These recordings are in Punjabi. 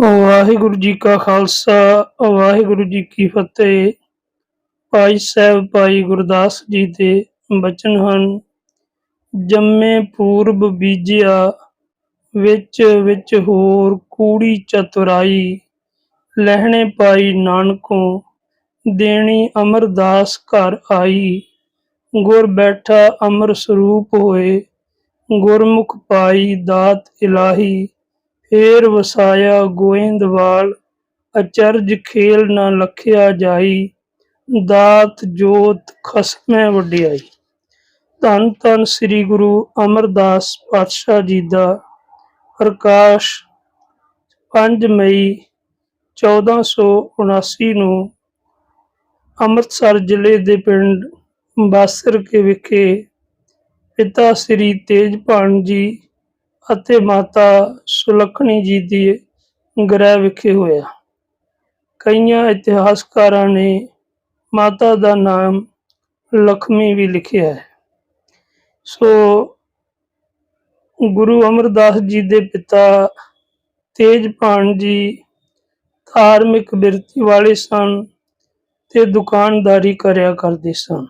ਵਾਹਿਗੁਰੂ ਜੀ ਕਾ ਖਾਲਸਾ, ਵਾਹਿਗੁਰੂ ਜੀ ਕੀ ਫਤਿਹ। ਭਾਈ ਸਾਹਿਬ, ਭਾਈ ਗੁਰਦਾਸ ਜੀ ਦੇ ਬਚਨ ਹਨ। ਜੰਮੇ ਪੂਰਬ ਬੀਜਿਆ, ਵਿੱਚ ਵਿੱਚ ਹੋਰ ਕੂੜੀ ਚਤੁਰਾਈ। ਲਹਿਣੇ ਪਾਈ ਨਾਨਕੋ, ਦੇਣੀ ਅਮਰਦਾਸ ਘਰ ਆਈ। ਗੁਰ ਬੈਠਾ ਅਮਰ ਸਰੂਪ ਹੋਏ, ਗੁਰਮੁਖ ਪਾਈ ਦਾਤ ਇਲਾਹੀ। ਫੇਰ ਵਸਾਇਆ ਗੋਇੰਦਵਾਲ ਅਚਰਜ ਖੇਲ ਨਾ ਲਖਿਆ ਜਾਈ, ਦਾਤ ਜੋਤ ਖਸਮੈ ਵਡਿਆਈ। ਧੰਨ ਧੰਨ ਸ੍ਰੀ ਗੁਰੂ ਅਮਰਦਾਸ ਪਾਤਸ਼ਾਹ ਜੀ ਦਾ ਪ੍ਰਕਾਸ਼ 5 ਮਈ 1479 ਨੂੰ ਅੰਮ੍ਰਿਤਸਰ ਜ਼ਿਲ੍ਹੇ ਦੇ ਪਿੰਡ ਬਾਸਰ ਕੇ ਵਿਖੇ ਪਿਤਾ ਸ੍ਰੀ ਤੇਜਭਾਨ ਜੀ ਅਤੇ ਮਾਤਾ ਸੁਲੱਖਣੀ ਜੀ ਦੀ ਗ੍ਰਹਿ ਵਿਖੇ ਹੋਇਆ। ਕਈਆਂ ਇਤਿਹਾਸਕਾਰਾਂ ਨੇ ਮਾਤਾ ਦਾ ਨਾਮ ਲక్ష్ਮੀ ਵੀ ਲਿਖਿਆ ਹੈ। ਸੋ ਗੁਰੂ ਅਮਰਦਾਸ ਜੀ ਦੇ ਪਿਤਾ ਤੇਜਭਾਨ ਜੀ ਧਾਰਮਿਕ ਬਿਰਤੀ ਵਾਲੇ ਸਨ ਤੇ ਦੁਕਾਨਦਾਰੀ ਕਰਿਆ ਕਰਦੇ ਸਨ।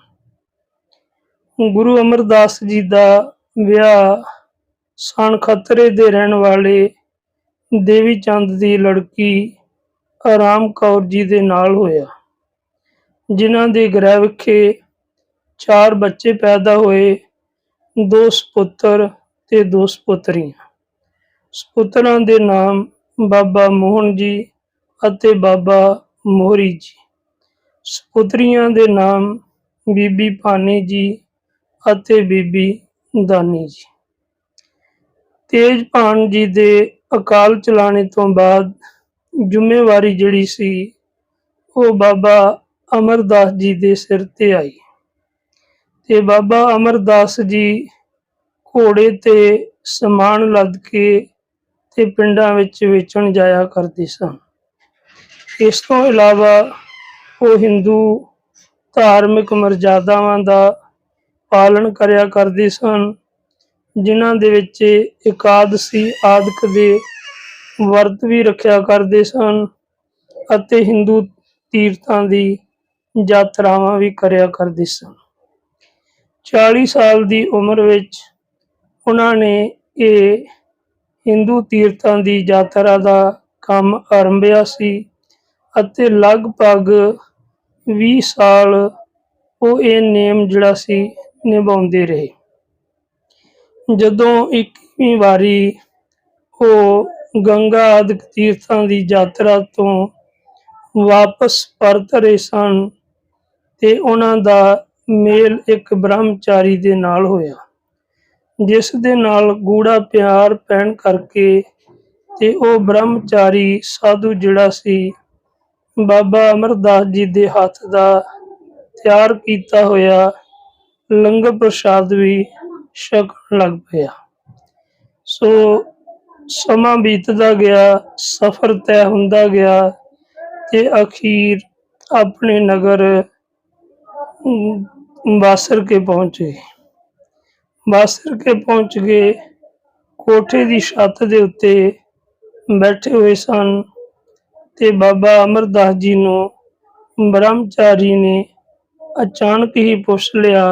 ਗੁਰੂ ਅਮਰਦਾਸ ਜੀ ਦਾ ਵਿਆਹ ਸਨ ਖਤਰੇ ਦੇ ਰਹਿਣ ਵਾਲੇ ਦੇਵੀ ਚੰਦ ਦੀ ਲੜਕੀ ਆਰਾਮ ਕੌਰ ਜੀ ਦੇ ਨਾਲ ਹੋਇਆ, ਜਿਨ੍ਹਾਂ ਦੇ ਗ੍ਰਹਿ ਵਿਖੇ ਚਾਰ ਬੱਚੇ ਪੈਦਾ ਹੋਏ, ਦੋ ਸੁਪੁੱਤਰ ਤੇ ਦੋ ਸੁਪੁੱਤਰੀਆਂ। ਸੁਪੁੱਤਰਾਂ ਦੇ ਨਾਮ ਬਾਬਾ ਮੋਹਨ ਜੀ ਅਤੇ ਬਾਬਾ ਮੋਹਰੀ ਜੀ। ਸੁਪੁੱਤਰੀਆਂ ਦੇ ਨਾਮ ਬੀਬੀ ਭਾਨੀ ਜੀ ਅਤੇ ਬੀਬੀ ਦਾਨੀ ਜੀ। ਤੇਜਭਾਨ ਜੀ ਦੇ ਅਕਾਲ ਚਲਾਣੇ ਤੋਂ ਬਾਅਦ ਜ਼ਿੰਮੇਵਾਰੀ ਜਿਹੜੀ ਸੀ, ਉਹ ਬਾਬਾ ਅਮਰਦਾਸ ਜੀ ਦੇ ਸਿਰ ਤੇ ਆਈ। ਤੇ ਬਾਬਾ ਅਮਰਦਾਸ ਜੀ ਘੋੜੇ ਤੇ ਸਮਾਨ ਲੱਦ ਕੇ ਤੇ ਪਿੰਡਾਂ ਵਿੱਚ ਵੇਚਣ ਜਾਇਆ ਕਰਦੇ ਸਨ। ਇਸ ਤੋਂ ਇਲਾਵਾ ਉਹ ਹਿੰਦੂ ਧਾਰਮਿਕ ਮਰਜ਼ਾਦਾਵਾਂ ਦਾ ਪਾਲਣ ਕਰਿਆ ਕਰਦੇ ਸਨ। ਜਿਨ੍ਹਾਂ ਦੇ ਵਿੱਚ ਇਕਾਦਸ਼ੀ ਆਦਿਕ ਦੇ ਵਰਤ ਵੀ ਰੱਖਿਆ ਕਰਦੇ ਸਨ ਅਤੇ ਹਿੰਦੂ ਤੀਰਥਾਂ ਦੀ ਯਾਤਰਾਵਾਂ ਵੀ ਕਰਿਆ ਕਰਦੇ ਸਨ। 40 ਸਾਲ ਦੀ ਉਮਰ ਵਿੱਚ ਉਹਨਾਂ ਨੇ ਇਹ ਹਿੰਦੂ ਤੀਰਥਾਂ ਦੀ ਯਾਤਰਾ ਦਾ ਕੰਮ ਆਰੰਭਿਆ ਸੀ ਅਤੇ ਲਗਭਗ 20 ਸਾਲ ਉਹ ਇਹ ਨੇਮ ਜਿਹੜਾ ਸੀ ਨਿਭਾਉਂਦੇ ਰਹੇ। ਜਦੋਂ 21ਵੀਂ ਵਾਰੀ ਉਹ ਗੰਗਾ ਆਦਿਕ ਤੀਰਥਾਂ ਦੀ ਯਾਤਰਾ ਤੋਂ ਵਾਪਸ ਪਰਤ ਰਹੇ ਸਨ ਤੇ ਉਹਨਾਂ ਦਾ ਮੇਲ ਇੱਕ ਬ੍ਰਹਮਚਾਰੀ ਦੇ ਨਾਲ ਹੋਇਆ, ਜਿਸ ਦੇ ਨਾਲ ਗੂੜਾ ਪਿਆਰ ਪੈਣ ਕਰਕੇ ਤੇ ਉਹ ਬ੍ਰਹਮਚਾਰੀ ਸਾਧੂ ਜਿਹੜਾ ਸੀ, ਬਾਬਾ ਅਮਰਦਾਸ ਜੀ ਦੇ ਹੱਥ ਦਾ ਤਿਆਰ ਕੀਤਾ ਹੋਇਆ ਲੰਗਰ ਪ੍ਰਸ਼ਾਦ ਵੀ ਛਕਣ ਲੱਗ ਪਿਆ। ਸੋ ਸਮਾਂ ਬੀਤਦਾ ਗਿਆ, ਸਫ਼ਰ ਤੈਅ ਹੁੰਦਾ ਗਿਆ ਤੇ ਅਖੀਰ ਆਪਣੇ ਨਗਰ ਬਾਸਰ ਕੇ ਪਹੁੰਚੇ। ਬਾਸਰ ਕੇ ਪਹੁੰਚ ਗਏ, ਕੋਠੇ ਦੀ ਛੱਤ ਦੇ ਉੱਤੇ ਬੈਠੇ ਹੋਏ ਸਨ ਤੇ ਬਾਬਾ ਅਮਰਦਾਸ ਜੀ ਨੂੰ ਬ੍ਰਹਮਚਾਰੀ ਨੇ ਅਚਾਨਕ ਹੀ ਪੁੱਛ ਲਿਆ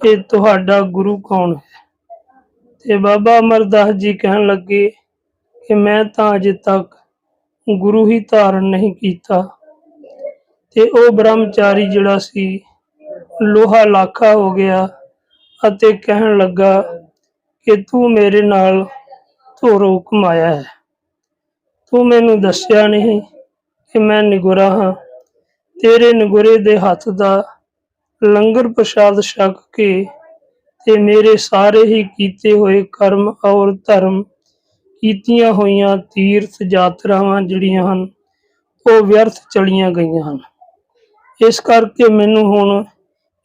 ਕਿ ਤੁਹਾਡਾ ਗੁਰੂ ਕੌਣ ਹੈ? ਤੇ ਬਾਬਾ ਅਮਰਦਾਸ ਜੀ ਕਹਿਣ ਲੱਗੇ ਕਿ ਮੈਂ ਤਾਂ ਅਜੇ ਤੱਕ ਗੁਰੂ ਹੀ ਧਾਰਨ ਨਹੀਂ ਕੀਤਾ। ਤੇ ਉਹ ਬ੍ਰਹਮਚਾਰੀ ਜਿਹੜਾ ਸੀ, ਲੋਹਾ ਲਾਖਾ ਹੋ ਗਿਆ ਅਤੇ ਕਹਿਣ ਲੱਗਾ ਕਿ ਤੂੰ ਮੇਰੇ ਨਾਲ ਧੋਰੋ ਕਮਾਇਆ ਹੈ। ਤੂੰ ਮੈਨੂੰ ਦੱਸਿਆ ਨਹੀਂ ਕਿ ਮੈਂ ਨਿਗੁਰਾ ਹਾਂ। ਤੇਰੇ ਨਿਗੁਰੇ ਦੇ ਹੱਥ ਦਾ ਲੰਗਰ ਪ੍ਰਸ਼ਾਦ ਛਕ ਕੇ ਤੇ ਮੇਰੇ ਸਾਰੇ ਹੀ ਕੀਤੇ ਹੋਏ ਕਰਮ ਔਰ ਧਰਮ ਕੀਤੀਆਂ ਹੋਈਆਂ ਤੀਰਥ ਯਾਤਰਾਵਾਂ ਜਿਹੜੀਆਂ ਹਨ, ਉਹ ਵਿਅਰਥ ਚਲੀਆਂ ਗਈਆਂ ਹਨ। ਇਸ ਕਰਕੇ ਮੈਨੂੰ ਹੁਣ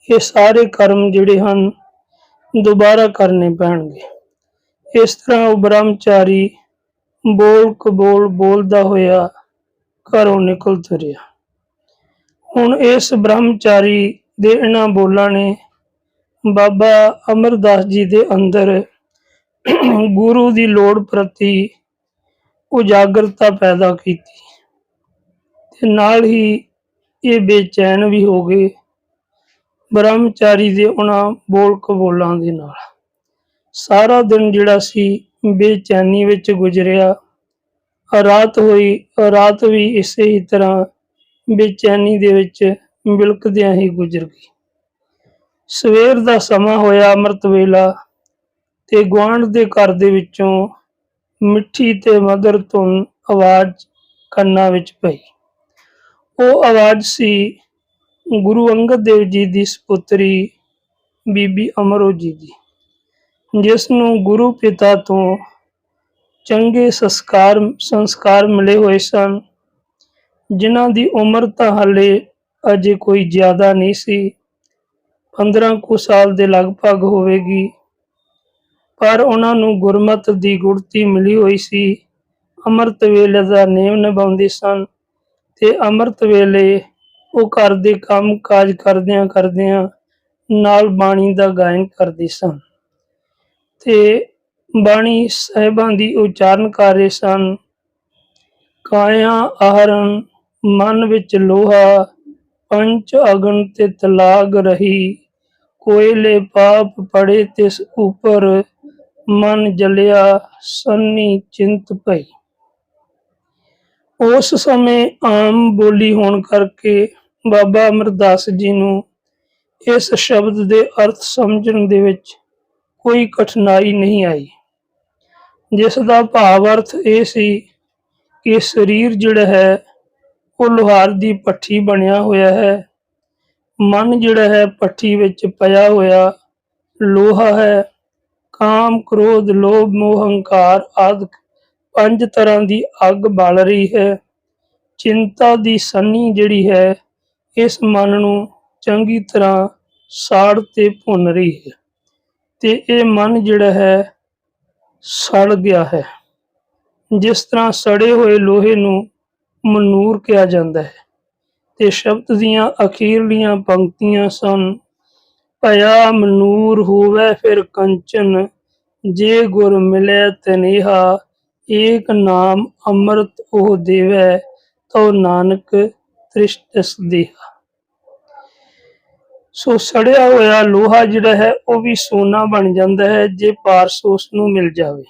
ਇਹ ਸਾਰੇ ਕਰਮ ਜਿਹੜੇ ਹਨ, ਦੁਬਾਰਾ ਕਰਨੇ ਪੈਣਗੇ। ਇਸ ਤਰ੍ਹਾਂ ਉਹ ਬ੍ਰਹਮਚਾਰੀ ਬੋਲ ਕਬੋਲ ਬੋਲਦਾ ਹੋਇਆ ਘਰੋਂ ਨਿਕਲ ਤੁਰਿਆ ਹੁਣ ਇਸ ਬ੍ਰਹਮਚਾਰੀ ਦੇ ਇਹਨਾਂ ਬੋਲਾਂ ਨੇ ਬਾਬਾ ਅਮਰਦਾਸ ਜੀ ਦੇ ਅੰਦਰ ਗੁਰੂ ਦੀ ਲੋੜ ਪ੍ਰਤੀ ਉਜਾਗਰਤਾ ਪੈਦਾ ਕੀਤੀ ਤੇ ਨਾਲ ਹੀ ਇਹ ਬੇਚੈਨ ਵੀ ਹੋ ਗਏ ਬ੍ਰਹਮਚਾਰੀ ਦੇ ਉਹਨਾਂ ਬੋਲ ਕਬੋਲਾਂ ਦੇ ਨਾਲ। ਸਾਰਾ ਦਿਨ ਜਿਹੜਾ ਸੀ ਬੇਚੈਨੀ ਵਿੱਚ ਗੁਜ਼ਰਿਆ। ਰਾਤ ਹੋਈ, ਰਾਤ ਵੀ ਇਸੇ ਹੀ ਤਰ੍ਹਾਂ ਬੇਚੈਨੀ ਦੇ ਵਿੱਚ ਬਿਲਕਦਿਆਂ ਹੀ ਗੁਜ਼ਰ ਗਈ। ਸਵੇਰ ਦਾ ਸਮਾਂ ਹੋਇਆ ਅੰਮ੍ਰਿਤ ਵੇਲਾ ਤੇ ਗੁਆਂਢ ਦੇ ਘਰ ਦੇ ਵਿੱਚੋਂ ਮਿੱਠੀ ਤੇ ਮਦਰ ਧੁਨ ਆਵਾਜ਼ ਕੰਨਾਂ ਵਿੱਚ ਪਈ। ਉਹ ਆਵਾਜ਼ ਸੀ, ਗੁਰੂ ਅੰਗਦ ਦੇਵ ਜੀ ਦੀ ਸੁਪੁੱਤਰੀ ਬੀਬੀ ਅਮਰੋ ਜੀ ਦੀ, ਜਿਸ ਨੂੰ ਗੁਰੂ ਪਿਤਾ ਤੋਂ ਚੰਗੇ ਸੰਸਕਾਰ ਸੰਸਕਾਰ ਮਿਲੇ ਹੋਏ ਸਨ, ਜਿਨ੍ਹਾਂ ਦੀ ਉਮਰ ਤਾਂ ਹਾਲੇ ਅਜੇ ਕੋਈ ਜ਼ਿਆਦਾ ਨਹੀਂ ਸੀ। 15 ਕੁ ਸਾਲ ਦੇ ਲਗਭਗ ਹੋਵੇਗੀ। ਪਰ ਉਹਨਾਂ ਨੂੰ ਗੁਰਮਤ ਦੀ ਗੁੜਤੀ ਮਿਲੀ ਹੋਈ ਸੀ। ਅੰਮ੍ਰਿਤ ਵੇਲੇ ਦਾ ਨੇਮ ਨਿਭਾਉਂਦੇ ਸਨ ਤੇ ਅੰਮ੍ਰਿਤ ਵੇਲੇ ਉਹ ਘਰ ਦੇ ਕੰਮ ਕਾਜ ਕਰਦਿਆਂ ਕਰਦਿਆਂ ਨਾਲ ਬਾਣੀ ਦਾ ਗਾਇਨ ਕਰਦੇ ਸਨ ਤੇ ਬਾਣੀ ਸਾਹਿਬਾਂ ਦੀ ਉਚਾਰਨ ਕਰ ਰਹੇ ਸਨ। ਕਾਇਆ ਆਹਰਨ ਮਨ ਵਿੱਚ ਲੋਹਾ ਪੰਚ ਅਗਨ ਤੇ ਤਲਾਗ ਰਹੀ, ਕੋਇਲੇ ਪਾਪ ਪੜੇ ਤਿਸ ਉਪਰ, ਮਨ ਜਲਿਆ ਸੰਨੀ ਚਿੰਤ ਪਈ ਉਸ ਸਮੇਂ ਆਮ ਬੋਲੀ ਹੋਣ ਕਰਕੇ ਬਾਬਾ ਅਮਰਦਾਸ ਜੀ ਨੂੰ ਇਸ ਸ਼ਬਦ ਦੇ ਅਰਥ ਸਮਝਣ ਦੇ ਵਿੱਚ ਕੋਈ ਕਠਿਨਾਈ ਨਹੀਂ ਆਈ। ਜਿਸ ਦਾ ਭਾਵ ਅਰਥ ਇਹ ਸੀ ਕਿ ਸਰੀਰ ਜਿਹੜਾ ਹੈ ਉਹ ਲੋਹਾਰ ਦੀ ਪੱਠੀ ਬਣਿਆ ਹੋਇਆ ਹੈ। ਮਨ ਜਿਹੜਾ ਹੈ ਪੱਠੀ ਵਿੱਚ ਪਿਆ ਹੋਇਆ ਲੋਹਾ ਹੈ। ਕਾਮ, ਕ੍ਰੋਧ, ਲੋਭ, ਮੋਹ, ਹੰਕਾਰ ਆਦਿ ਪੰਜ ਤਰ੍ਹਾਂ ਦੀ ਅੱਗ ਬਲ ਰਹੀ ਹੈ। ਚਿੰਤਾ ਦੀ ਸੰਨੀ ਜਿਹੜੀ ਹੈ, ਇਸ ਮਨ ਨੂੰ ਚੰਗੀ ਤਰ੍ਹਾਂ ਸਾੜ ਤੇ ਭੁੰਨ ਰਹੀ ਹੈ। ਤੇ ਇਹ ਮਨ ਜਿਹੜਾ ਹੈ, ਸੜ ਗਿਆ ਹੈ। ਜਿਸ ਤਰ੍ਹਾਂ ਸੜੇ ਹੋਏ ਲੋਹੇ ਨੂੰ ਮਨੂਰ ਕਿਹਾ ਜਾਂਦਾ ਹੈ। ਤੇ ਸ਼ਬਦ ਦੀਆਂ ਅਖੀਰਲੀਆਂ ਪੰਕਤੀਆਂ ਸਨ। ਭਇਆ ਮਨੂਰ ਹੋਵੇ ਫਿਰ ਕੰਚਨ, ਜੇ ਗੁਰ ਮਿਲੇ ਤਨੇਹਾ, ਏਕ ਨਾਮ ਅੰਮ੍ਰਿਤ ਉਹ ਦੇਵੈ ਤੋ ਨਾਨਕ ਤ੍ਰਿਸ਼ਟਸ ਦੇਹਾ। ਸੋ ਸੜਿਆ ਹੋਇਆ ਲੋਹਾ ਜਿਹੜਾ ਹੈ, ਉਹ ਵੀ ਸੋਨਾ ਬਣ ਜਾਂਦਾ ਹੈ, ਜੇ ਪਾਰਸ ਉਸ ਨੂੰ ਮਿਲ ਜਾਵੇ।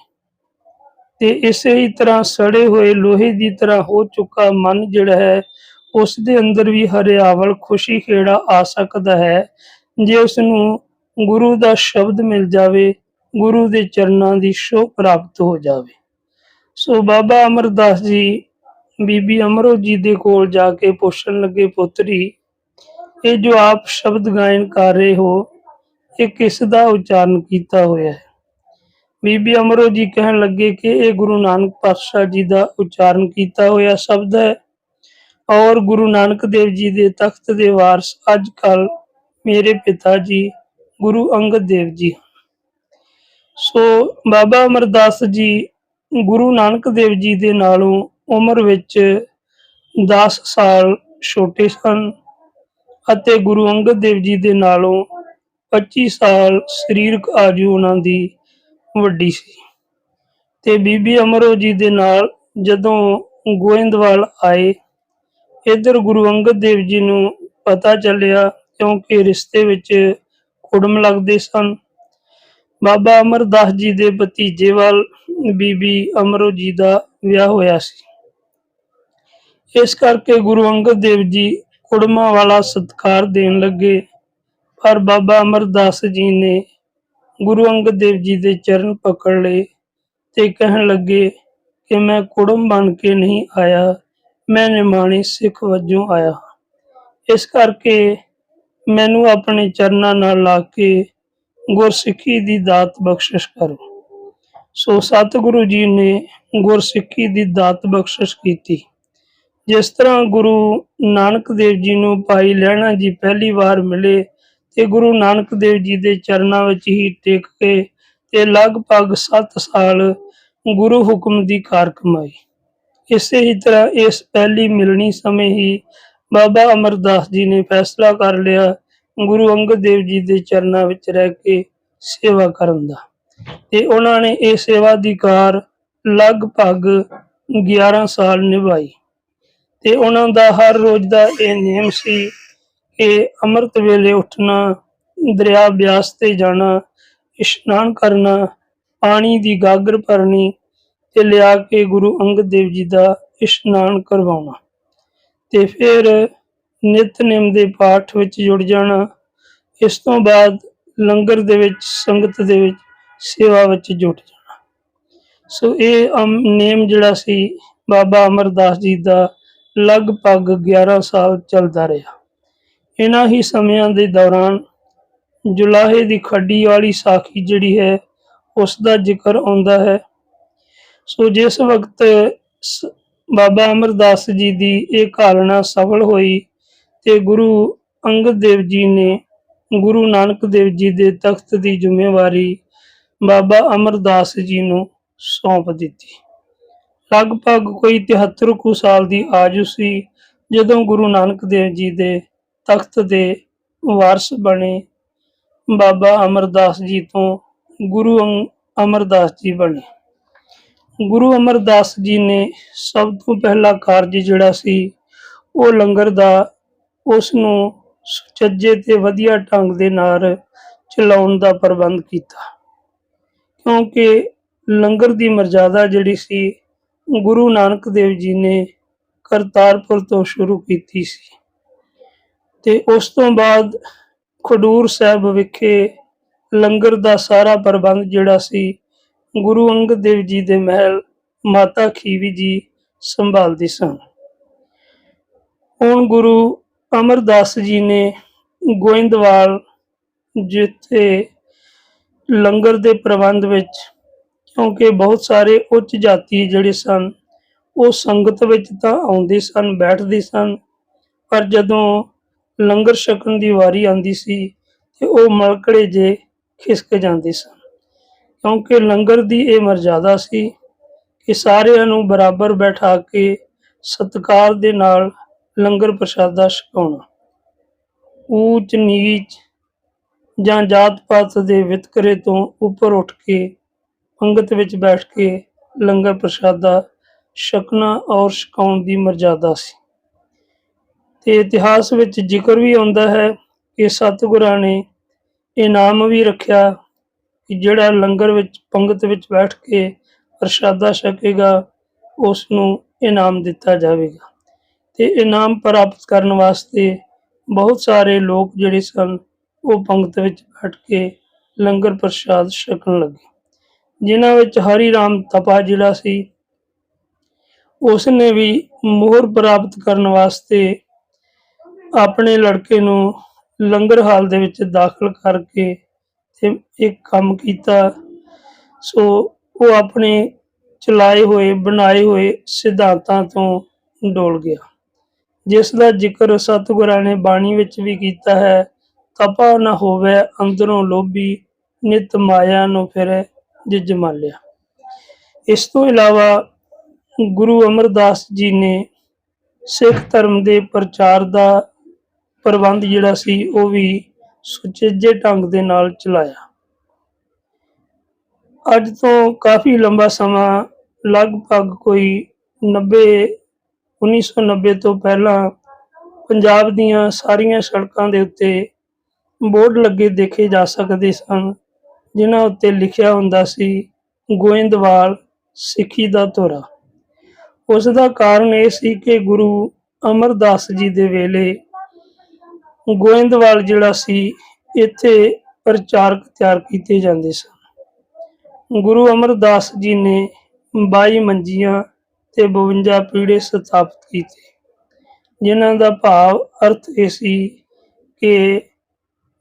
ਤੇ ਇਸੇ ਹੀ ਤਰ੍ਹਾਂ ਸੜੇ ਹੋਏ ਲੋਹੇ ਦੀ ਤਰ੍ਹਾਂ ਹੋ ਚੁੱਕਾ ਮਨ ਜਿਹੜਾ ਹੈ ਉਸ ਦੇ ਅੰਦਰ ਵੀ ਹਰਿਆਵਲ ਖੁਸ਼ੀ ਖੇੜਾ ਆ ਸਕਦਾ ਹੈ। ਜੇ ਉਸ ਨੂੰ ਗੁਰੂ ਦਾ ਸ਼ਬਦ ਮਿਲ ਜਾਵੇ, ਗੁਰੂ ਦੇ ਚਰਨਾਂ ਦੀ ਸ਼ੋਭ ਪ੍ਰਾਪਤ ਹੋ ਜਾਵੇ। ਸੋ ਬਾਬਾ ਅਮਰਦਾਸ ਜੀ, ਬੀਬੀ ਅਮਰੋ ਜੀ ਦੇ ਕੋਲ ਜਾ ਕੇ ਪੁੱਛਣ ਲੱਗੇ, ਪੁੱਤਰੀ, ਇਹ ਜੋ ਆਪ ਸ਼ਬਦ ਗਾਇਨ ਕਰ ਰਹੇ ਹੋ, ਇਹ ਕਿਸ ਦਾ ਉਚਾਰਨ ਕੀਤਾ ਹੋਇਆ ਹੈ? ਬੀਬੀ ਅਮਰੋ ਜੀ ਕਹਿਣ ਲੱਗੇ ਕਿ ਇਹ ਗੁਰੂ ਨਾਨਕ ਪਾਤਸ਼ਾਹ ਜੀ ਦਾ ਉਚਾਰਨ ਕੀਤਾ ਹੋਇਆ ਸ਼ਬਦ ਹੈ। ਔਰ ਗੁਰੂ ਨਾਨਕ ਦੇਵ ਜੀ ਦੇ ਤਖਤ ਦੇ ਵਾਰਸ ਅੱਜ ਕੱਲ ਮੇਰੇ ਪਿਤਾ ਜੀ, ਗੁਰੂ ਅੰਗਦ ਦੇਵ ਜੀ ਸੋ ਬਾਬਾ ਅਮਰਦਾਸ ਜੀ ਗੁਰੂ ਨਾਨਕ ਦੇਵ ਜੀ ਦੇ ਨਾਲੋਂ ਉਮਰ ਵਿੱਚ 10 ਸਾਲ ਛੋਟੇ ਸਨ ਅਤੇ ਗੁਰੂ ਅੰਗਦ ਦੇਵ ਜੀ ਦੇ ਨਾਲੋਂ 25 ਸਾਲ ਸਰੀਰਕ ਆਜੂ ਉਹਨਾਂ ਦੀ ਵੱਡੀ ਸੀ। ਤੇ ਬੀਬੀ ਅਮਰੋ ਜੀ ਦੇ ਨਾਲ ਜਦੋਂ ਗੋਇੰਦਵਾਲ ਆਏ, ਇੱਧਰ ਗੁਰੂ ਅੰਗਦ ਦੇਵ ਜੀ ਨੂੰ ਪਤਾ ਚੱਲਿਆ ਕਿਉਂਕਿ ਰਿਸ਼ਤੇ ਵਿੱਚ ਕੁੜਮ ਲੱਗਦੇ ਸਨ। ਬਾਬਾ ਅਮਰਦਾਸ ਜੀ ਦੇ ਭਤੀਜੇ ਵੱਲ ਬੀਬੀ ਅਮਰੋ ਜੀ ਦਾ ਵਿਆਹ ਹੋਇਆ ਸੀ। ਇਸ ਕਰਕੇ ਗੁਰੂ ਅੰਗਦ ਦੇਵ ਜੀ ਕੁੜਮਾਂ ਵਾਲਾ ਸਤਕਾਰ ਦੇਣ ਲੱਗੇ, ਪਰ ਬਾਬਾ ਅਮਰਦਾਸ ਜੀ ਨੇ ਗੁਰੂ ਅੰਗਦ ਦੇਵ ਜੀ ਦੇ ਚਰਨ ਪਕੜ ਲਏ ਤੇ ਕਹਿਣ ਲੱਗੇ ਕਿ ਮੈਂ ਕੁੜਮ ਬਣ ਕੇ ਨਹੀਂ ਆਇਆ, ਮੈਂ ਨਿਮਾਣੀ ਸਿੱਖ ਵਜੋਂ ਆਇਆ। ਇਸ ਕਰਕੇ ਮੈਨੂੰ ਆਪਣੇ ਚਰਨਾਂ ਨਾਲ ਲਾ ਕੇ ਗੁਰਸਿੱਖੀ ਦੀ ਦਾਤ ਬਖਸ਼ਿਸ਼ ਕਰੋ। ਸੋ ਸਤਿਗੁਰੂ ਜੀ ਨੇ ਗੁਰਸਿੱਖੀ ਦੀ ਦਾਤ ਬਖਸ਼ਿਸ਼ ਕੀਤੀ। ਜਿਸ ਤਰ੍ਹਾਂ ਗੁਰੂ ਨਾਨਕ ਦੇਵ ਜੀ ਨੂੰ ਭਾਈ ਲਹਿਣਾ ਜੀ ਪਹਿਲੀ ਵਾਰ ਮਿਲੇ ਤੇ ਗੁਰੂ ਨਾਨਕ ਦੇਵ ਜੀ ਦੇ ਚਰਨਾਂ ਵਿੱਚ ਹੀ ਟਿਕ ਕੇ ਤੇ ਲਗਭਗ 7 ਸਾਲ ਗੁਰੂ ਹੁਕਮ ਦੀ ਕਾਰ ਕਮਾਈ। ਇਸੇ ਹੀ ਤਰ੍ਹਾਂ ਇਸ ਪਹਿਲੀ ਮਿਲਣੀ ਸਮੇਂ ਹੀ ਬਾਬਾ ਅਮਰਦਾਸ ਜੀ ਨੇ ਫੈਸਲਾ ਕਰ ਲਿਆ ਗੁਰੂ ਅੰਗਦ ਦੇਵ ਜੀ ਦੇ ਚਰਨਾਂ ਵਿੱਚ ਰਹਿ ਕੇ ਸੇਵਾ ਕਰਨ ਦਾ। ਤੇ ਉਹਨਾਂ ਨੇ ਇਹ ਸੇਵਾ ਦੀ ਕਾਰ ਲਗਭਗ 11 ਸਾਲ ਨਿਭਾਈ। ਤੇ ਉਹਨਾਂ ਦਾ ਹਰ ਰੋਜ਼ ਦਾ ਇਹ ਨਿਯਮ ਸੀ ਕਿ ਅੰਮ੍ਰਿਤ ਵੇਲੇ ਉੱਠਣਾ, ਦਰਿਆ ਬਿਆਸ ਤੇ ਜਾਣਾ, ਇਸ਼ਨਾਨ ਕਰਨਾ, ਪਾਣੀ ਦੀ ਗਾਗਰ ਭਰਨੀ ਤੇ ਲਿਆ ਕੇ ਗੁਰੂ ਅੰਗਦ ਦੇਵ ਜੀ ਦਾ ਇਸ਼ਨਾਨ ਕਰਵਾਉਣਾ। ਤੇ ਫਿਰ ਨਿਤਨੇਮ ਦੇ ਪਾਠ ਵਿੱਚ ਜੁੜ ਜਾਣਾ। ਇਸ ਤੋਂ ਬਾਅਦ ਲੰਗਰ ਦੇ ਵਿੱਚ, ਸੰਗਤ ਦੇ ਵਿੱਚ ਸੇਵਾ ਵਿੱਚ ਜੁਟ ਜਾਣਾ। ਸੋ ਇਹ ਨੇਮ ਜਿਹੜਾ ਸੀ, ਬਾਬਾ ਅਮਰਦਾਸ ਜੀ ਦਾ ਲਗਭਗ 11 ਸਾਲ ਚੱਲਦਾ ਰਿਹਾ। ਇਹਨਾਂ ਹੀ ਸਮਿਆਂ ਦੇ ਦੌਰਾਨ ਜੁਲਾਹੇ ਦੀ ਖੱਡੀ ਵਾਲੀ ਸਾਖੀ ਜਿਹੜੀ ਹੈ ਉਸ ਦਾ ਜ਼ਿਕਰ ਆਉਂਦਾ ਹੈ। ਸੋ ਜਿਸ ਵਕਤ ਸ- ਬਾਬਾ ਅਮਰਦਾਸ ਜੀ ਦੀ ਇਹ ਘਾਲਣਾ ਸਫਲ ਹੋਈ ਤੇ ਗੁਰੂ ਅੰਗਦ ਦੇਵ ਜੀ ਨੇ ਗੁਰੂ ਨਾਨਕ ਦੇਵ ਜੀ ਦੇ ਤਖਤ ਦੀ ਜ਼ਿੰਮੇਵਾਰੀ ਬਾਬਾ ਅਮਰਦਾਸ ਜੀ ਨੂੰ ਸੌਂਪ ਦਿੱਤੀ। ਲਗਭਗ ਕੋਈ 73 ਕੁ ਸਾਲ ਦੀ ਆਜ਼ੂ ਸੀ ਜਦੋਂ ਗੁਰੂ ਨਾਨਕ ਦੇਵ ਜੀ ਦੇ ਤਖਤ ਦੇ ਵਾਰਸ ਬਣੇ। ਬਾਬਾ ਅਮਰਦਾਸ ਜੀ ਤੋਂ ਗੁਰੂ ਅੰ- ਅਮਰਦਾਸ ਜੀ ਬਣੇ। ਗੁਰੂ ਅਮਰਦਾਸ ਜੀ ਨੇ ਸਭ ਤੋਂ ਪਹਿਲਾ ਕਾਰਜ ਜਿਹੜਾ ਸੀ, ਉਹ ਲੰਗਰ ਦਾ ਉਸ ਨੂੰ ਸੁਚੱਜੇ ਤੇ ਵਧੀਆ ਢੰਗ ਦੇ ਨਾਲ ਚਲਾਉਣ ਦਾ ਪ੍ਰਬੰਧ ਕੀਤਾ। ਕਿਉਂਕਿ ਲੰਗਰ ਦੀ ਮਰਜ਼ਾਦਾ ਜਿਹੜੀ ਸੀ, ਗੁਰੂ ਨਾਨਕ ਦੇਵ ਜੀ ਨੇ ਕਰਤਾਰਪੁਰ ਤੋਂ ਸ਼ੁਰੂ ਕੀਤੀ ਸੀ। ਤੇ ਉਸ ਤੋਂ ਬਾਅਦ ਖਡੂਰ ਸਾਹਿਬ ਵਿਖੇ ਲੰਗਰ ਦਾ ਸਾਰਾ ਪ੍ਰਬੰਧ ਜਿਹੜਾ ਸੀ, ਗੁਰੂ ਅੰਗਦ ਦੇਵ ਜੀ ਦੇ ਮਹਿਲ ਮਾਤਾ ਖੀਵੀ ਜੀ ਸੰਭਾਲਦੀ ਸਨ। ਹੁਣ ਗੁਰੂ ਅਮਰਦਾਸ ਜੀ ਨੇ ਗੋਇੰਦਵਾਲ ਜਿੱਥੇ ਲੰਗਰ ਦੇ ਪ੍ਰਬੰਧ ਵਿੱਚ, ਕਿਉਂਕਿ ਬਹੁਤ ਸਾਰੇ ਉੱਚ ਜਾਤੀ ਜਿਹੜੇ ਸਨ, ਉਹ ਸੰਗਤ ਵਿੱਚ ਤਾਂ ਆਉਂਦੇ ਸਨ, ਬੈਠਦੇ ਸਨ, ਪਰ ਜਦੋਂ ਲੰਗਰ ਛਕਣ ਦੀ ਵਾਰੀ ਆਂਦੀ ਸੀ ਤੇ ਉਹ ਮਲਕੜੇ ਜੇ ਖਿਸਕ ਜਾਂਦੇ ਸਨ। ਕਿਉਂਕਿ ਲੰਗਰ ਦੀ ਇਹ ਮਰਜ਼ਾਦਾ ਸੀ ਕਿ ਸਾਰਿਆਂ ਨੂੰ ਬਰਾਬਰ ਬੈਠਾ ਕੇ ਸਤਿਕਾਰ ਦੇ ਨਾਲ ਲੰਗਰ ਪ੍ਰਸ਼ਾਦਾ ਛਕਾਉਣਾ। ਊਚ, ਨੀਚ ਜਾਂ ਜਾਤ ਪਾਤ ਦੇ ਵਿਤਕਰੇ ਤੋਂ ਉੱਪਰ ਉੱਠ ਕੇ, ਪੰਗਤ ਵਿੱਚ ਬੈਠ ਕੇ ਲੰਗਰ ਪ੍ਰਸ਼ਾਦਾ ਛਕਣਾ ਔਰ ਛਕਾਉਣ ਦੀ ਮਰਜ਼ਾਦਾ ਸੀ। ਤੇ ਇਤਿਹਾਸ ਵਿੱਚ ਜ਼ਿਕਰ ਵੀ ਆਉਂਦਾ ਹੈ ਕਿ ਸਤਿਗੁਰਾਂ ਨੇ ਇਨਾਮ ਵੀ ਰੱਖਿਆ ਕਿ ਜਿਹੜਾ ਲੰਗਰ ਵਿੱਚ, ਪੰਗਤ ਵਿੱਚ ਬੈਠ ਕੇ ਪ੍ਰਸ਼ਾਦਾ ਛਕੇਗਾ ਉਸ ਨੂੰ ਇਨਾਮ ਦਿੱਤਾ ਜਾਵੇਗਾ। ਤੇ ਇਨਾਮ ਪ੍ਰਾਪਤ ਕਰਨ ਵਾਸਤੇ ਬਹੁਤ ਸਾਰੇ ਲੋਕ ਜਿਹੜੇ ਸਨ, ਉਹ ਪੰਗਤ ਵਿੱਚ ਬੈਠ ਕੇ ਲੰਗਰ ਪ੍ਰਸ਼ਾਦ ਛਕਣ ਲੱਗੇ। ਜਿਨ੍ਹਾਂ ਵਿੱਚ ਹਰੀ ਰਾਮ ਤਪਾ ਜਿਹੜਾ ਸੀ ਉਸ ਨੇ ਵੀ ਮੋਹਰ ਪ੍ਰਾਪਤ ਕਰਨ ਵਾਸਤੇ ਆਪਣੇ ਲੜਕੇ ਨੂੰ ਲੰਗਰ ਹਾਲ ਦੇ ਵਿੱਚ ਦਾਖਲ ਕਰਕੇ ਤੇ ਇੱਕ ਕੰਮ ਕੀਤਾ। ਸੋ ਉਹ ਆਪਣੇ ਚਲਾਏ ਹੋਏ, ਬਣਾਏ ਹੋਏ ਸਿਧਾਂਤਾਂ ਤੋਂ ਡੋਲ ਗਿਆ। ਜਿਸ ਦਾ ਜ਼ਿਕਰ ਸਤਿਗੁਰਾਂ ਨੇ ਬਾਣੀ ਵਿੱਚ ਵੀ ਕੀਤਾ ਹੈ, ਤਪਾ ਨਾ ਹੋਵੇ ਅੰਦਰੋਂ ਲੋਭੀ, ਨਿਤ ਮਾਇਆ ਨੂੰ ਫਿਰੇ ਜਿਜ ਮਾਲਿਆ ਇਸ ਤੋਂ ਇਲਾਵਾ ਗੁਰੂ ਅਮਰਦਾਸ ਜੀ ਨੇ ਸਿੱਖ ਧਰਮ ਦੇ ਪ੍ਰਚਾਰ ਦਾ ਪ੍ਰਬੰਧ ਜਿਹੜਾ ਸੀ ਉਹ ਵੀ ਸੁਚੱਜੇ ਢੰਗ ਦੇ ਨਾਲ ਚਲਾਇਆ। ਅੱਜ ਤੋਂ ਕਾਫੀ ਲੰਬਾ ਸਮਾਂ ਲਗਭਗ ਕੋਈ 90 1990 ਤੋਂ ਪਹਿਲਾਂ ਪੰਜਾਬ ਦੀਆਂ ਸਾਰੀਆਂ ਸੜਕਾਂ ਦੇ ਉੱਤੇ ਬੋਰਡ ਲੱਗੇ ਦੇਖੇ ਜਾ ਸਕਦੇ ਸਨ, ਜਿਨ੍ਹਾਂ ਉੱਤੇ ਲਿਖਿਆ ਹੁੰਦਾ ਸੀ, ਗੋਇੰਦਵਾਲ ਸਿੱਖੀ ਦਾ ਧੋਰਾ। ਉਸ ਦਾ ਕਾਰਨ ਇਹ ਸੀ ਕਿ ਗੁਰੂ ਅਮਰਦਾਸ ਜੀ ਦੇ ਵੇਲੇ ਗੋਇੰਦਵਾਲ ਜਿਹੜਾ ਸੀ, ਇੱਥੇ ਪ੍ਰਚਾਰਕ ਤਿਆਰ ਕੀਤੇ ਜਾਂਦੇ ਸਨ। ਗੁਰੂ ਅਮਰਦਾਸ ਜੀ ਨੇ 22 ਮੰਜੀਆਂ ਤੇ 52 ਪੀੜੇ ਸਥਾਪਿਤ ਕੀਤੇ, ਜਿਨ੍ਹਾਂ ਦਾ ਭਾਵ ਅਰਥ ਇਹ ਸੀ ਕਿ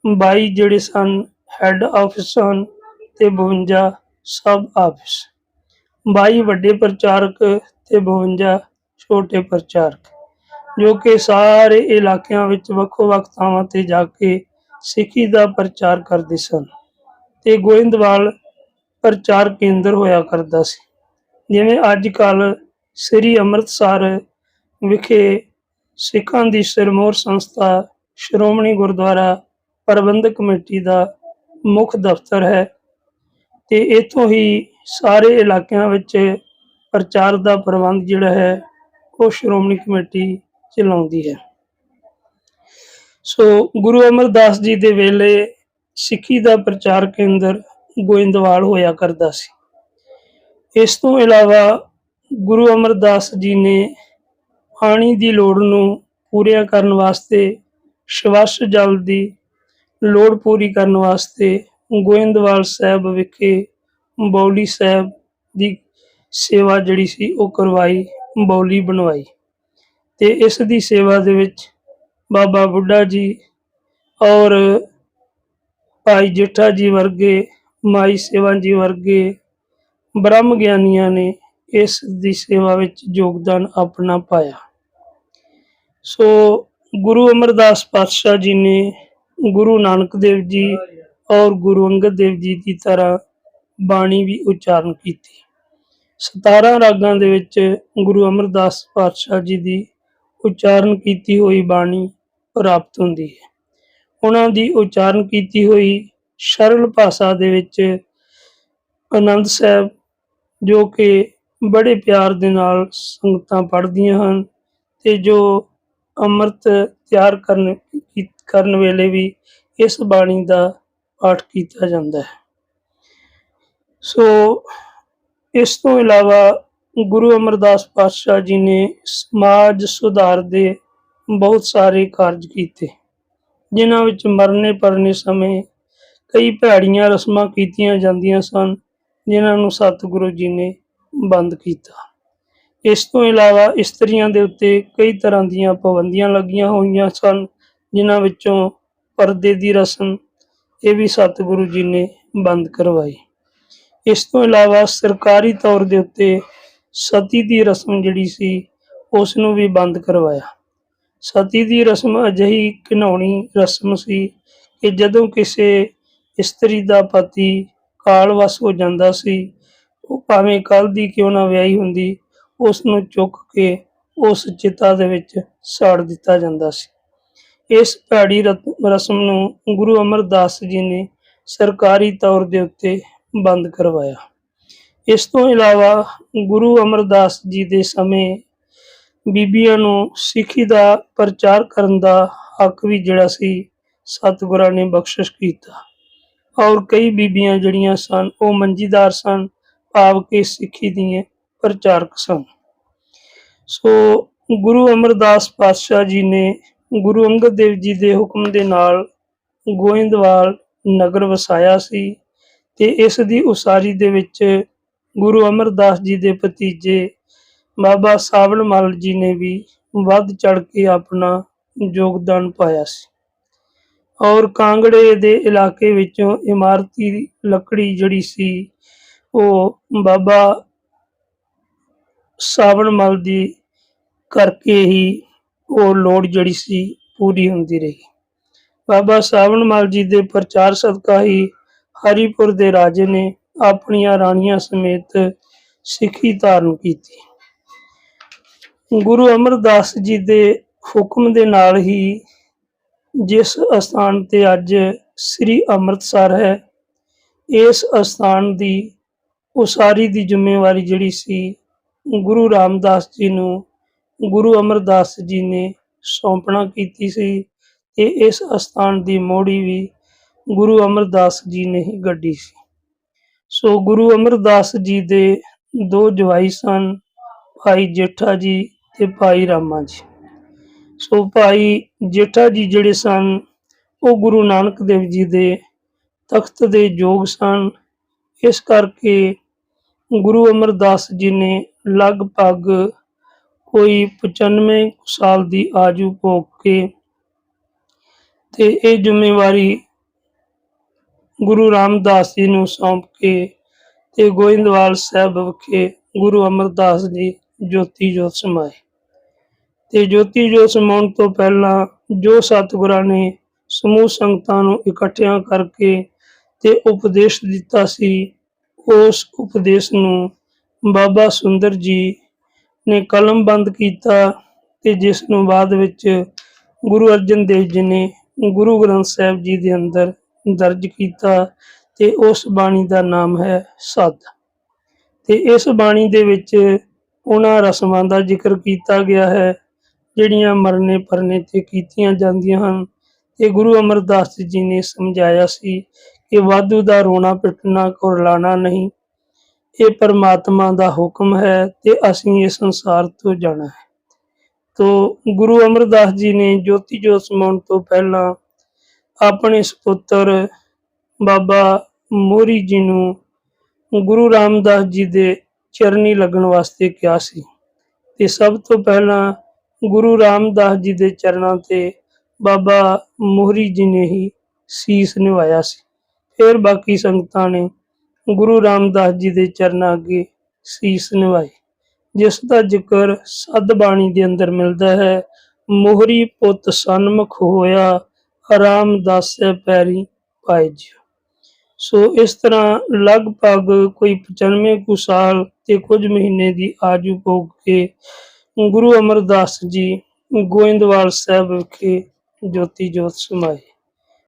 22 ਜਿਹੜੇ ਸਨ ਹੈੱਡ ਆਫਿਸ ਸਨ ਤੇ 52 ਸਬ ਆਫਿਸ 22 ਵੱਡੇ ਪ੍ਰਚਾਰਕ ਤੇ 52 ਛੋਟੇ ਪ੍ਰਚਾਰਕ। ਜੋ ਕਿ ਸਾਰੇ ਇਲਾਕਿਆਂ ਵਿੱਚ ਵੱਖੋ-ਵੱਖ ਥਾਵਾਂ ਤੇ ਜਾ ਕੇ ਸਿੱਖੀ ਦਾ ਪ੍ਰਚਾਰ ਕਰਦੇ ਸਨ ਤੇ ਗੋਇੰਦਵਾਲ ਪ੍ਰਚਾਰ ਕੇਂਦਰ ਹੋਇਆ ਕਰਦਾ ਸੀ। ਜਿਵੇਂ ਅੱਜ ਕੱਲ ਸ੍ਰੀ ਅੰਮ੍ਰਿਤਸਰ ਵਿਖੇ ਸਿੱਖਾਂ ਦੀ ਸਿਰਮੌਰ ਸੰਸਥਾ ਸ਼੍ਰੋਮਣੀ ਗੁਰਦੁਆਰਾ ਪ੍ਰਬੰਧਕ ਕਮੇਟੀ ਦਾ ਮੁੱਖ ਦਫ਼ਤਰ ਹੈ ਤੇ ਇੱਥੋਂ ਹੀ ਸਾਰੇ ਇਲਾਕਿਆਂ ਵਿੱਚ ਪ੍ਰਚਾਰ ਦਾ ਪ੍ਰਬੰਧ ਜਿਹੜਾ ਹੈ ਉਹ ਸ਼੍ਰੋਮਣੀ ਕਮੇਟੀ ਚਲਾਉਂਦੀ ਹੈ। ਸੋ ਗੁਰੂ ਅਮਰਦਾਸ ਜੀ ਦੇ ਵੇਲੇ ਸਿੱਖੀ ਦਾ ਪ੍ਰਚਾਰ ਕੇਂਦਰ ਗੋਇੰਦਵਾਲ ਹੋਇਆ ਕਰਦਾ ਸੀ। ਇਸ ਤੋਂ ਇਲਾਵਾ ਗੁਰੂ ਅਮਰਦਾਸ ਜੀ ਨੇ ਪਾਣੀ ਦੀ ਲੋੜ ਨੂੰ ਪੂਰੀਆਂ ਕਰਨ ਵਾਸਤੇ ਸ਼ਵਸ਼ ਜਲ ਦੀ ਲੋੜ ਪੂਰੀ ਕਰਨ ਵਾਸਤੇ ਗੋਇੰਦਵਾਲ ਸਾਹਿਬ ਵਿਖੇ ਬੌਲੀ ਸਾਹਿਬ ਦੀ ਸੇਵਾ ਜਿਹੜੀ ਸੀ ਉਹ ਕਰਵਾਈ ਬੌਲੀ ਬਣਵਾਈ। ਤੇ ਇਸ ਦੀ ਸੇਵਾ ਦੇ ਵਿੱਚ ਬਾਬਾ ਬੁੱਢਾ ਜੀ ਔਰ ਭਾਈ ਜੇਠਾ ਜੀ ਵਰਗੇ, ਮਾਈ ਸੇਵਾ ਜੀ ਵਰਗੇ ਬ੍ਰਹਮ ਗਿਆਨੀਆਂ ਨੇ ਇਸ ਦੀ ਸੇਵਾ ਵਿੱਚ ਯੋਗਦਾਨ ਆਪਣਾ ਪਾਇਆ। ਸੋ ਗੁਰੂ ਅਮਰਦਾਸ ਪਾਤਸ਼ਾਹ ਜੀ ਨੇ ਗੁਰੂ ਨਾਨਕ ਦੇਵ ਜੀ ਔਰ ਗੁਰੂ ਅੰਗਦ ਦੇਵ ਜੀ ਦੀ ਤਰ੍ਹਾਂ ਬਾਣੀ ਵੀ ਉਚਾਰਨ ਕੀਤੀ। 17 ਰਾਗਾਂ ਦੇ ਵਿੱਚ ਗੁਰੂ ਅਮਰਦਾਸ ਪਾਤਸ਼ਾਹ ਜੀ ਦੀ ਉਚਾਰਨ ਕੀਤੀ ਹੋਈ ਬਾਣੀ ਪ੍ਰਾਪਤ ਹੁੰਦੀ ਹੈ। ਉਹਨਾਂ ਦੀ ਉਚਾਰਨ ਕੀਤੀ ਹੋਈ ਸਰਲ ਭਾਸ਼ਾ ਦੇ ਵਿੱਚ ਆਨੰਦ ਸਾਹਿਬ ਜੋ ਕਿ ਬੜੇ ਪਿਆਰ ਦੇ ਨਾਲ ਸੰਗਤਾਂ ਪੜ੍ਹਦੀਆਂ ਹਨ ਤੇ ਜੋ ਅੰਮ੍ਰਿਤ ਤਿਆਰ ਕਰਨ ਕਰਨ ਵੇਲੇ ਵੀ ਇਸ ਬਾਣੀ ਦਾ ਪਾਠ ਕੀਤਾ ਜਾਂਦਾ ਹੈ। ਸੋ ਇਸ ਤੋਂ ਇਲਾਵਾ ਗੁਰੂ ਅਮਰਦਾਸ ਪਾਤਸ਼ਾਹ ਜੀ ਨੇ ਸਮਾਜ ਸੁਧਾਰ ਦੇ ਬਹੁਤ ਸਾਰੇ ਕਾਰਜ ਕੀਤੇ, ਜਿਨ੍ਹਾਂ ਵਿੱਚ ਮਰਨੇ ਪਰਨੇ ਸਮੇਂ ਕਈ ਭੈੜੀਆਂ ਰਸਮਾਂ ਕੀਤੀਆਂ ਜਾਂਦੀਆਂ ਸਨ, ਜਿਨ੍ਹਾਂ ਨੂੰ ਸਤਿਗੁਰੂ ਜੀ ਨੇ ਬੰਦ ਕੀਤਾ। ਇਸ ਤੋਂ ਇਲਾਵਾ ਇਸਤਰੀਆਂ ਦੇ ਉੱਤੇ ਕਈ ਤਰ੍ਹਾਂ ਦੀਆਂ ਪਾਬੰਦੀਆਂ ਲੱਗੀਆਂ ਹੋਈਆਂ ਸਨ, ਜਿਨ੍ਹਾਂ ਵਿੱਚੋਂ ਪਰਦੇ ਦੀ ਰਸਮ ਇਹ ਵੀ ਸਤਿਗੁਰੂ ਜੀ ਨੇ ਬੰਦ ਕਰਵਾਈ। ਇਸ ਤੋਂ ਇਲਾਵਾ ਸਰਕਾਰੀ ਤੌਰ ਦੇ ਉੱਤੇ ਸਤੀ ਦੀ ਰਸਮ ਜਿਹੜੀ ਸੀ ਉਸ ਨੂੰ ਵੀ ਬੰਦ ਕਰਵਾਇਆ। ਸਤੀ ਦੀ ਰਸਮ ਅਜਿਹੀ ਘਿਨਾਉਣੀ ਰਸਮ ਸੀ ਕਿ ਜਦੋਂ ਕਿਸੇ ਇਸਤਰੀ ਦਾ ਪਤੀ ਕਾਲਵਸ ਹੋ ਜਾਂਦਾ ਸੀ, ਉਹ ਭਾਵੇਂ ਕੱਲ ਦੀ ਕਿਉਂ ਨਾ ਵਿਆਹੀ ਹੁੰਦੀ ਉਸ ਨੂੰ ਚੁੱਕ ਕੇ ਉਸ ਚਿਤਾ ਦੇ ਵਿੱਚ ਸਾੜ ਦਿੱਤਾ ਜਾਂਦਾ ਸੀ। ਇਸ ਭੈੜੀ ਰਸਮ ਨੂੰ ਗੁਰੂ ਅਮਰਦਾਸ ਜੀ ਨੇ ਸਰਕਾਰੀ ਤੌਰ ਦੇ ਉੱਤੇ ਬੰਦ ਕਰਵਾਇਆ। ਇਸ ਤੋਂ ਇਲਾਵਾ ਗੁਰੂ ਅਮਰਦਾਸ ਜੀ ਦੇ ਸਮੇਂ ਬੀਬੀਆਂ ਨੂੰ ਸਿੱਖੀ ਦਾ ਪ੍ਰਚਾਰ ਕਰਨ ਦਾ ਹੱਕ ਵੀ ਜਿਹੜਾ ਸੀ, ਸਤਿਗੁਰਾਂ ਨੇ ਬਖਸ਼ਿਸ਼ ਕੀਤਾ। ਔਰ ਕਈ ਬੀਬੀਆਂ ਜਿਹੜੀਆਂ ਸਨ, ਉਹ ਮੰਜੀਦਾਰ ਸਨ, ਭਾਵ ਕਿ ਸਿੱਖੀ ਦੀਆਂ ਪ੍ਰਚਾਰਕ ਸਨ। ਸੋ ਗੁਰੂ ਅਮਰਦਾਸ ਪਾਤਸ਼ਾਹ ਜੀ ਨੇ ਗੁਰੂ ਅੰਗਦ ਦੇਵ ਜੀ ਦੇ ਹੁਕਮ ਦੇ ਨਾਲ ਗੋਇੰਦਵਾਲ ਨਗਰ ਵਸਾਇਆ ਸੀ ਤੇ ਇਸ ਦੀ ਉਸਾਰੀ ਦੇ ਵਿੱਚ ਗੁਰੂ ਅਮਰਦਾਸ ਜੀ ਦੇ ਭਤੀਜੇ ਬਾਬਾ ਸਾਵਣ ਮਲ ਜੀ ਨੇ ਵੀ ਵੱਧ ਚੜ ਕੇ ਆਪਣਾ ਯੋਗਦਾਨ ਪਾਇਆ ਸੀ। ਔਰ ਕਾਂਗੜੇ ਦੇ ਇਲਾਕੇ ਵਿੱਚੋਂ ਇਮਾਰਤੀ ਲੱਕੜੀ ਜਿਹੜੀ ਸੀ, ਉਹ ਬਾਬਾ ਸਾਵਣ ਮਲ ਦੀ ਕਰਕੇ ਹੀ ਉਹ ਲੋੜ ਜਿਹੜੀ ਸੀ ਪੂਰੀ ਹੁੰਦੀ ਰਹੀ। ਬਾਬਾ ਸਾਵਣ ਮਲ ਜੀ ਦੇ ਪ੍ਰਚਾਰ ਸਦਕਾ ਹੀ ਹਰੀਪੁਰ ਦੇ ਰਾਜੇ ਨੇ ਆਪਣੀਆਂ ਰਾਣੀਆਂ ਸਮੇਤ ਸਿੱਖੀ ਧਾਰਨ ਕੀਤੀ। ਗੁਰੂ ਅਮਰਦਾਸ ਜੀ ਦੇ ਹੁਕਮ ਦੇ ਨਾਲ ਹੀ ਜਿਸ ਅਸਥਾਨ ਤੇ ਅੱਜ ਸ੍ਰੀ ਅੰਮ੍ਰਿਤਸਰ ਹੈ, ਇਸ ਅਸਥਾਨ ਦੀ ਉਸਾਰੀ ਦੀ ਜ਼ਿੰਮੇਵਾਰੀ ਜਿਹੜੀ ਸੀ, ਗੁਰੂ ਰਾਮਦਾਸ ਜੀ ਨੂੰ ਗੁਰੂ ਅਮਰਦਾਸ ਜੀ ਨੇ ਸੌਂਪਣਾ ਕੀਤੀ ਸੀ ਤੇ ਇਸ ਅਸਥਾਨ ਦੀ ਮੋੜੀ ਵੀ ਗੁਰੂ ਅਮਰਦਾਸ ਜੀ ਨੇ ਹੀ ਗੱਡੀ ਸੀ। ਸੋ ਗੁਰੂ ਅਮਰਦਾਸ ਜੀ ਦੇ ਦੋ ਜਵਾਈ ਸਨ, ਭਾਈ ਜੇਠਾ ਜੀ ਤੇ ਭਾਈ ਰਾਮਾ ਜੀ। ਸੋ ਭਾਈ ਜੇਠਾ ਜੀ ਜਿਹੜੇ ਸਨ, ਉਹ ਗੁਰੂ ਨਾਨਕ ਦੇਵ ਜੀ ਦੇ ਤਖਤ ਦੇ ਯੋਗ ਸਨ। ਇਸ ਕਰਕੇ ਗੁਰੂ ਅਮਰਦਾਸ ਜੀ ਨੇ ਲਗਭਗ ਕੋਈ 95 ਸਾਲ ਦੀ ਆਜੂ ਭੋਗ ਕੇ ਤੇ ਇਹ ਜ਼ਿੰਮੇਵਾਰੀ ਗੁਰੂ ਰਾਮਦਾਸ ਜੀ ਨੂੰ ਸੌਂਪ ਕੇ ਤੇ ਗੋਇੰਦਵਾਲ ਸਾਹਿਬ ਵਿਖੇ ਗੁਰੂ ਅਮਰਦਾਸ ਜੀ ਜੋਤੀ ਜੋਤ ਸਮਾਏ। ਤੇ ਜੋਤੀ ਜੋਤ ਸਮਾਉਣ ਤੋਂ ਪਹਿਲਾਂ ਜੋ ਸਤਿਗੁਰਾਂ ਨੇ ਸਮੂਹ ਸੰਗਤਾਂ ਨੂੰ ਇਕੱਠਿਆਂ ਕਰਕੇ ਤੇ ਉਪਦੇਸ਼ ਦਿੱਤਾ ਸੀ, ਉਸ ਉਪਦੇਸ਼ ਨੂੰ ਬਾਬਾ ਸੁੰਦਰ ਜੀ ਨੇ ਕਲਮਬੰਦ ਕੀਤਾ ਤੇ ਜਿਸ ਨੂੰ ਬਾਅਦ ਵਿੱਚ ਗੁਰੂ ਅਰਜਨ ਦੇਵ ਜੀ ਨੇ ਗੁਰੂ ਗ੍ਰੰਥ ਸਾਹਿਬ ਜੀ ਦੇ ਅੰਦਰ ਦਰਜ ਕੀਤਾ ਤੇ ਉਸ ਬਾਣੀ ਦਾ ਨਾਮ ਹੈ ਸਤ। ਤੇ ਇਸ ਬਾਣੀ ਦੇ ਵਿੱਚ ਉਹਨਾਂ ਰਸਮਾਂ ਦਾ ਜ਼ਿਕਰ ਕੀਤਾ ਗਿਆ ਹੈ, ਜਿਹੜੀਆਂ ਮਰਨੇ ਪਰਨੇ ਤੇ ਕੀਤੀਆਂ ਜਾਂਦੀਆਂ ਹਨ। ਤੇ ਗੁਰੂ ਅਮਰਦਾਸ ਜੀ ਨੇ ਸਮਝਾਇਆ ਸੀ ਕਿ ਵਾਧੂ ਦਾ ਰੋਣਾ ਪਿੱਟਣਾ, ਕੁਰਲਾਣਾ ਨਹੀਂ, ਇਹ ਪਰਮਾਤਮਾ ਦਾ ਹੁਕਮ ਹੈ ਤੇ ਅਸੀਂ ਇਸ ਸੰਸਾਰ ਤੋਂ ਜਾਣਾ ਹੈ। ਤੋ ਗੁਰੂ ਅਮਰਦਾਸ ਜੀ ਨੇ ਜੋਤੀ ਜੋਤ ਸਮਾਉਣ ਤੋਂ ਪਹਿਲਾਂ ਆਪਣੇ ਸੁਪੁੱਤਰ ਬਾਬਾ ਮੋਰੀ ਜੀ ਨੂੰ ਗੁਰੂ ਰਾਮਦਾਸ ਜੀ ਦੇ ਚਰਨੀ ਲੱਗਣ ਵਾਸਤੇ ਕਿਹਾ ਸੀ। ਤੇ ਸਭ ਤੋਂ ਪਹਿਲਾਂ ਗੁਰੂ ਰਾਮਦਾਸ ਜੀ ਦੇ ਚਰਨਾਂ ਤੇ ਬਾਬਾ ਮੋਹਰੀ ਜੀ ਨੇ ਹੀ ਸੀਸ ਨਿਵਾਇਆ ਸੀ। ਫਿਰ ਬਾਕੀ ਸੰਗਤਾਂ ਨੇ ਗੁਰੂ ਰਾਮਦਾਸ ਜੀ ਦੇ ਚਰਨਾਂ ਅੱਗੇ ਸੀਸ ਨਿਵਾਏ। ਜਿਸ ਦਾ ਜ਼ਿਕਰ ਸਦ ਬਾਣੀ ਦੇ ਅੰਦਰ ਮਿਲਦਾ ਹੈ, ਮੋਹਰੀ ਪੁੱਤ ਸਨਮੁਖ ਹੋਇਆ ਰਾਮਦਾਸੇ ਪੈਰੀ ਪਾਏ ਜੀ ਸੋ ਇਸ ਤਰ੍ਹਾਂ ਲਗਭਗ ਕੋਈ 95 ਕੁ ਸਾਲ ਤੇ ਕੁਝ ਮਹੀਨੇ ਦੀ ਆਜੂ ਭੋਗ ਕੇ ਗੁਰੂ ਅਮਰਦਾਸ ਜੀ ਗੋਇੰਦਵਾਲ ਸਾਹਿਬ ਵਿਖੇ ਜੋਤੀ ਜੋਤ ਸਮਾਏ।